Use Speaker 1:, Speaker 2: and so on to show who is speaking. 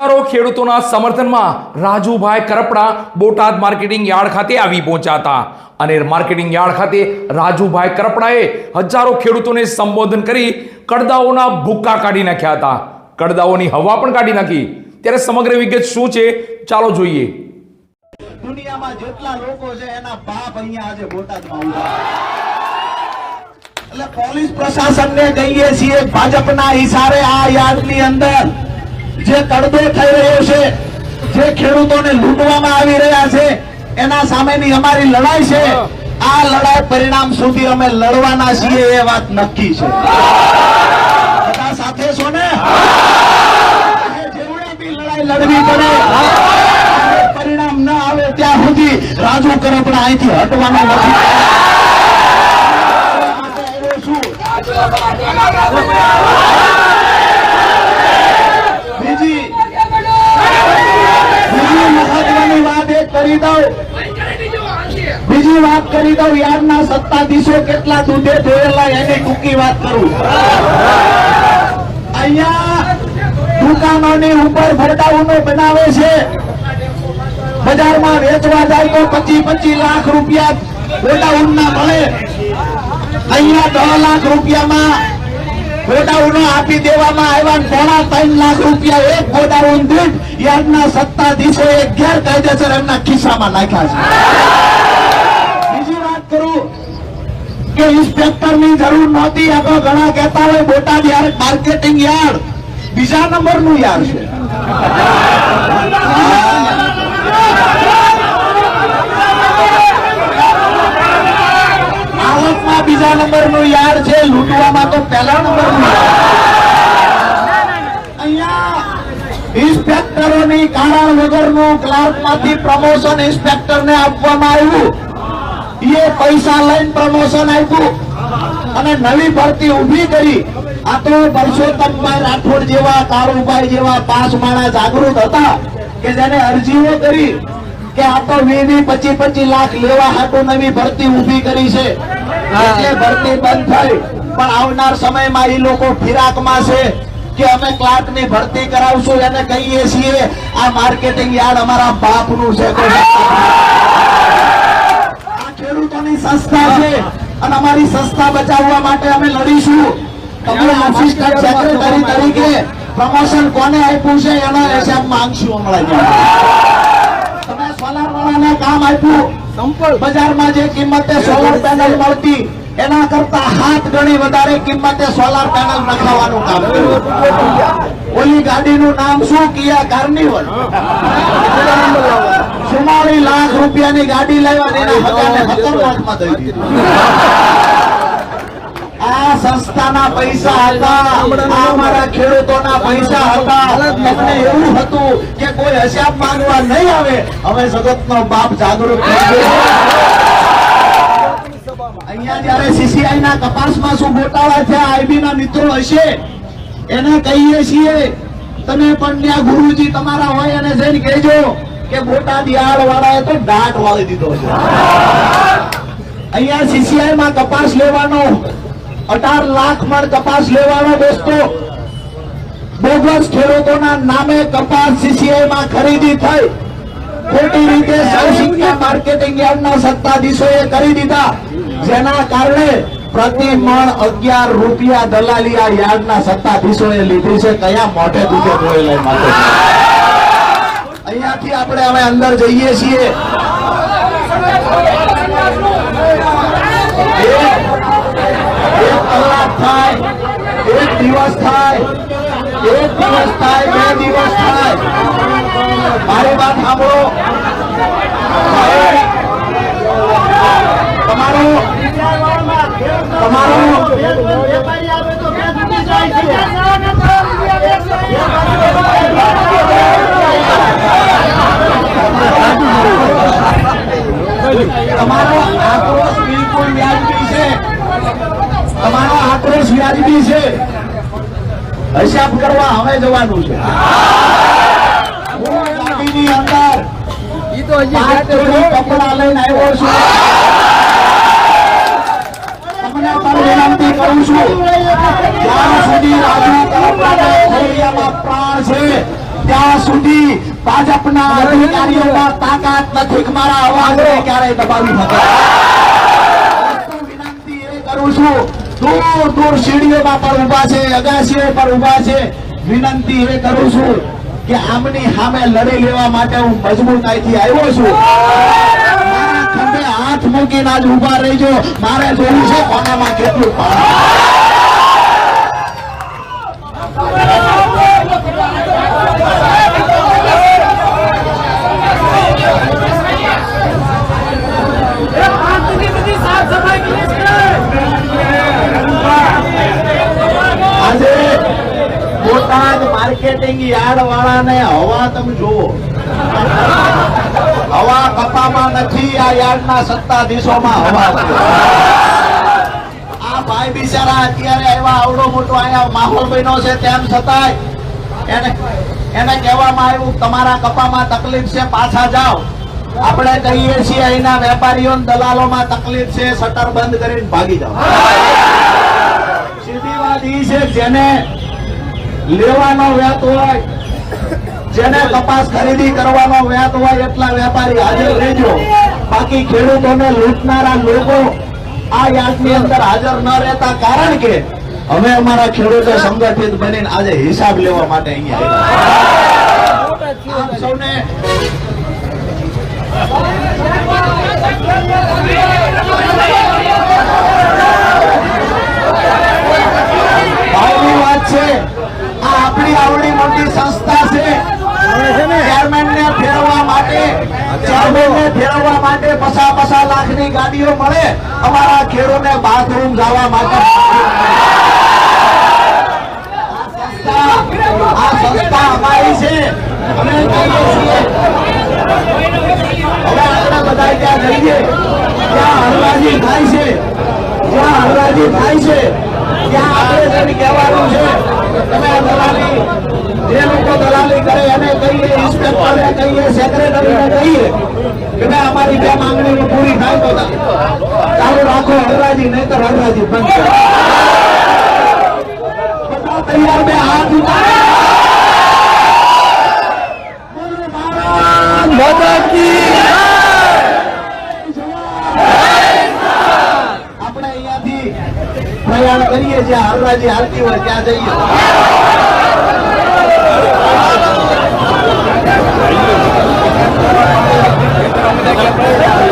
Speaker 1: ખેડૂતોના સમર્થનમાં Rajubhai Karpada Botad marketing yard ખાતે આવી પહોંચ્યા હતા. અને માર્કેટિંગ યાર્ડ ખાતે રાજુભાઈ કરપડાએ હજારો ખેડૂતોને સંબોધન કરી કડદાઓના ભૂક્કા કાઢી નાખ્યા હતા. કડદાઓની હવા પણ કાઢી નાખી. ત્યારે સમગ્ર વિગત શું છે? ચાલો જોઈએ.
Speaker 2: દુનિયામાં જેટલા લોકો છે, એના બાપ અહીંયા આજે બોટાદમાં એટલે પોલીસ પ્રશાસનને કહીએ છીએ, ભાજપના ઈશારે આ યાર્ડની અંદર જે તડબો થઈ રહ્યો છે જે ખેડૂતોને લૂંટવામાં આવી રહ્યા છે એના સામેની અમારી લડાઈ છે. આ લડાઈ પરિણામ સુધી અમે લડવાના છીએ એ વાત નક્કી છે. બધા સાથે છો ને? લડાઈ લડવી પડે પરિણામ ન આવે ત્યાં સુધી રાજુ કરપડા અહીંથી હટવાનો નથી માટે આવ્યો છું. બીજી બીજી મહત્વની વાત એક કરી દઉં. બીજી વાત કરી દઉં યાદના સત્તાધીશો કેટલા દૂધે ધોયેલા એની ટૂંકી વાત કરું. અહીંયા દુકાનોની ઉપર ગોડાઉનો બનાવે છે. બજારમાં વેચવા જાય તો પચી પચી લાખ રૂપિયા ગોડાઉન ના મળે. અહીંયા દસ લાખ રૂપિયામાં ગોડાઉનો આપી દેવામાં આવ્યા ને ત્રણ લાખ રૂપિયા એક ગોડાઉન દીઠ યાર્ડના એ ગેરકાયદેસર એમના ખિસ્સામાં નાખ્યા છે. બીજી વાત કરું કે ઇન્સ્પેક્ટરની જરૂર નહોતી, આ તો ઘણા કહેતા હોય બોટાદ યાર્ડ માર્કેટિંગ યાર્ડ. બીજા નંબરનું યાર્ડ છે આવકમાં બીજા નંબરનું યાર્ડ છે લૂંટવામાં તો પહેલા નંબરનું અહીંયા ઇન્સ્પેક્ટરોની કારણ વગરનું ક્લાર્કમાંથી પ્રમોશન ઇન્સ્પેક્ટરને આપવામાં આવ્યું. એ પૈસા લઈને પ્રમોશન આપ્યું અને નવી ભરતી ઊભી કરી. આ તો પરસોત્તમભાઈ રાઠોડ જેવા કાળુભાઈ જેવા પાંચ માણા જાગૃત હતા કે જેને અરજીઓ કરી કે આ તો વી વી પચી પચી લાખ લેવા હાટુ નવી ભરતી ઊભી કરી છે. એટલે ભરતી બંધ થઈ. પણ આવનાર સમયમાં એ લોકો ફિરાકમાં છે. કે અમે ક્લાર્કની ભરતી કરાવશું એને કહીએ છીએ આ માર્કેટિંગ યાર્ડ અમારા છે. ખેડૂતોની સંસ્થા છે અને અમારી સંસ્થા બચાવવા માટે અમે લડીશું. તમે આસિસ્ટન્ટ સેક્રેટરી તરીકે. પ્રમોશન કોને આપ્યું છે એનો હિસાબ માંગશું હમણાં તમે સોલાર વાળાને કામ આપ્યું. બજારમાં જે કિંમતે સોલર પેનલ મળતી એના કરતા હાથ ગણી વધારે કિંમતે સોલાર પેનલ નખાવવાનું કામ કર્યું. ઓલી ગાડીનું નામ શું? કિયા કાર્નિવલ ચુમ્માલીસ લાખ રૂપિયાની ગાડી લાવ્યા આ સંસ્થાના પૈસા હતા. અમારા ખેડૂતોના પૈસા હતા. એમને એવું હતું કે કોઈ હિસાબ માંગવા નહીં આવે. હવે જગતનો બાપ જાગૃત થઈ ગયો. અહીંયા જયારે સીસીઆઈ ના તપાસમાં શું ગોટાળા થયા આઈબી ના મિત્રો હશે. એને કહીએ છીએ, તમે પણ ત્યાં ગુરુજી તમારા હોય અને જઈને કહેજો કે બોટાદ યાર્ડ વાળાએ તો દાટ વાળી દીધો છે. અહીંયા સીસીઆઈ માં કપાસ લેવાનો, અઢાર લાખ મણ કપાસ લેવાનો દોસ્તો. બોગસ ખેડૂતોના નામે કપાસ સીસીઆઈ માં ખરીદી થઈ. ખોટી રીતે સાવસિંગના માર્કેટિંગ યાર્ડના સત્તાધીશોએ કરી દીધા. જેના કારણે પ્રતિ મણ અગિયાર રૂપિયા દલાલી આ યાર્ડના સત્તાધીશોએ લીધી છે. કયા મોઢે દૂધે બોલેલા માટે અહીંયાથી આપણે હવે અંદર જઈએ છીએ. એક કલાક થાય, એક દિવસ થાય, એક દિવસ થાય, બે દિવસ થાય. મારી વાત સાંભળો. તમારો આક્રોશ બિલકુલ વ્યાજબી છે. તમારો આક્રોશ વ્યાજબી છે. હિસાબ કરવા હવે જવાનું છે. હું ગાડીની અંદર કપડા લઈને આવ્યો છું. તમને પણ વિનંતી કરું છું. જ્યાં સુધી રાજુ કરપડાના પ્રાણ છે ત્યાં સુધી ભાજપના અધિકારીઓના તાકાત નથી. મારા મારા અવાજને ક્યારેય દબાવી શકે. વિનંતી એ કરું છું દૂર દૂર સીડીઓમાં પણ ઊભા છે અગાસીઓ પર ઊભા છે. વિનંતી એ કરું છું કે આમની સામે લડી લેવા માટે હું મજબૂતાઈથી આવ્યો છું. ખંભે હાથ મૂકીને આજ ઊભા રહીજો. મારે જોયું છે કોનામાં કેટલું પાણી
Speaker 3: આટલી બધી સાફ સફાઈ કરી છે
Speaker 2: આજે બોટાદ માર્કેટિંગ યાર્ડ વાળાને હવા તમે જુઓ. હવા કપામાં નથી, આ યાર્ડના સત્તાધીશોમાં હવા આ ભાઈ બિચારા અત્યારે આવ્યા, આવડો મોટો અહીંયા માહોલ બન્યો છે, તેમ છતાંય એને એને કહેવામાં આવ્યું, તમારા કપામાં તકલીફ છે, પાછા જાઓ. આપણે કહીએ છીએ, અહીંના વેપારીઓ દલાલોમાં તકલીફ છે, શટર બંધ કરીને ભાગી જાઓ. સીધી વાત એ છે, જેને લેવાનો વ્યાત હોય, જેને કપાસ ખરીદી કરવાનો વ્યાત હોય એટલા વેપારી હાજર રહેજો. બાકી ખેડૂતોને લૂંટનારા લોકો આ યાદની અંદર હાજર ન રહેતા કારણ કે અમે અમારા ખેડૂતો સંગઠિત બનીને આજે હિસાબ લેવા માટે અહીંયા આવ્યા. સૌને ભાવની વાત છે આ આપણી આવડી મોટી સંસ્થા છે ચેરમેન ને ફેરવવા માટે ચેરમેન ને ફેરવવા માટે પસા પસા લાખની ગાડીઓ મળે. અમારા ખેડૂતને બાથરૂમ જવા માટે. આ સંસ્થા બધા ત્યાં જઈએ. ત્યાં હરવાજી થાય છે. જ્યાં હરવાજી થાય છે. ત્યાં આપણે કહેવાનું છે, તમે દલાલી જે લોકો દલાલી કરે એને કહીએ, ઇન્સ્પેક્ટરને કહીએ, સેક્રેટરીને કહીએ, કે ભાઈ અમારી બે માંગણીઓ પૂરી થાય તો ચાલુ રાખો હરરાજી નહીં તો હરરાજી બંધ બધા તૈયાર બે હાથ ઉતારે. આપણે અહીંયાથી પ્રયાણ કરીએ, જ્યાં હરરાજી હાલતી હોય ત્યાં જઈએ. Thank you.